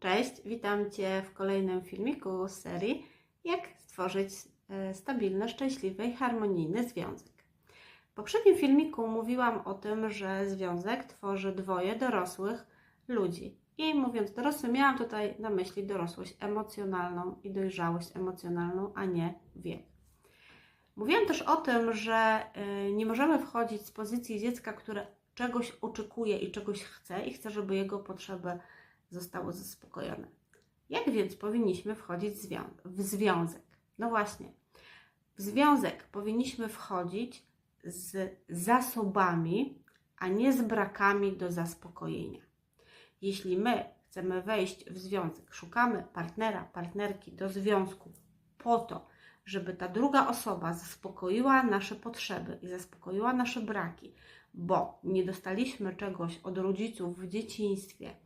Cześć, witam Cię w kolejnym filmiku z serii Jak stworzyć e, stabilny, szczęśliwy i harmonijny związek. W poprzednim filmiku mówiłam o tym, że związek tworzy dwoje dorosłych ludzi. I mówiąc dorosły, miałam tutaj na myśli dorosłość emocjonalną i dojrzałość emocjonalną, a nie wiek. Mówiłam też o tym, że y, nie możemy wchodzić z pozycji dziecka, które czegoś oczekuje i czegoś chce i chce, żeby jego potrzeby zostały zaspokojone. Jak więc powinniśmy wchodzić w związek? No właśnie, w związek powinniśmy wchodzić z zasobami, a nie z brakami do zaspokojenia. Jeśli my chcemy wejść w związek, szukamy partnera, partnerki do związku po to, żeby ta druga osoba zaspokoiła nasze potrzeby i zaspokoiła nasze braki, bo nie dostaliśmy czegoś od rodziców w dzieciństwie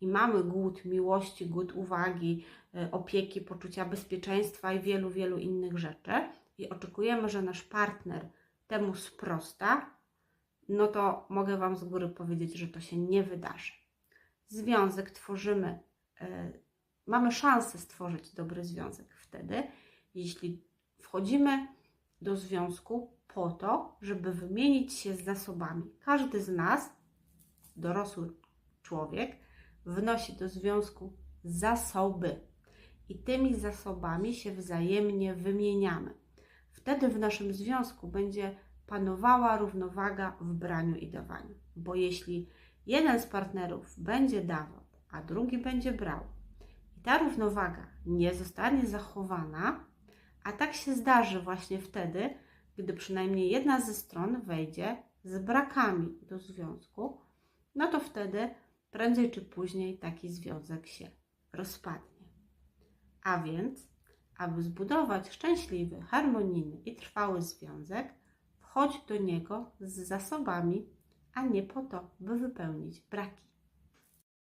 i mamy głód miłości, głód uwagi, y, opieki, poczucia bezpieczeństwa i wielu, wielu innych rzeczy, i oczekujemy, że nasz partner temu sprosta, no to mogę Wam z góry powiedzieć, że to się nie wydarzy. Związek tworzymy, y, mamy szansę stworzyć dobry związek wtedy, jeśli wchodzimy do związku po to, żeby wymienić się z zasobami. Każdy z nas, dorosły człowiek, wnosi do związku zasoby i tymi zasobami się wzajemnie wymieniamy. Wtedy w naszym związku będzie panowała równowaga w braniu i dawaniu. Bo jeśli jeden z partnerów będzie dawał, a drugi będzie brał, i ta równowaga nie zostanie zachowana, a tak się zdarzy właśnie wtedy, gdy przynajmniej jedna ze stron wejdzie z brakami do związku, no to wtedy prędzej czy później taki związek się rozpadnie. A więc, aby zbudować szczęśliwy, harmonijny i trwały związek, wchodź do niego z zasobami, a nie po to, by wypełnić braki.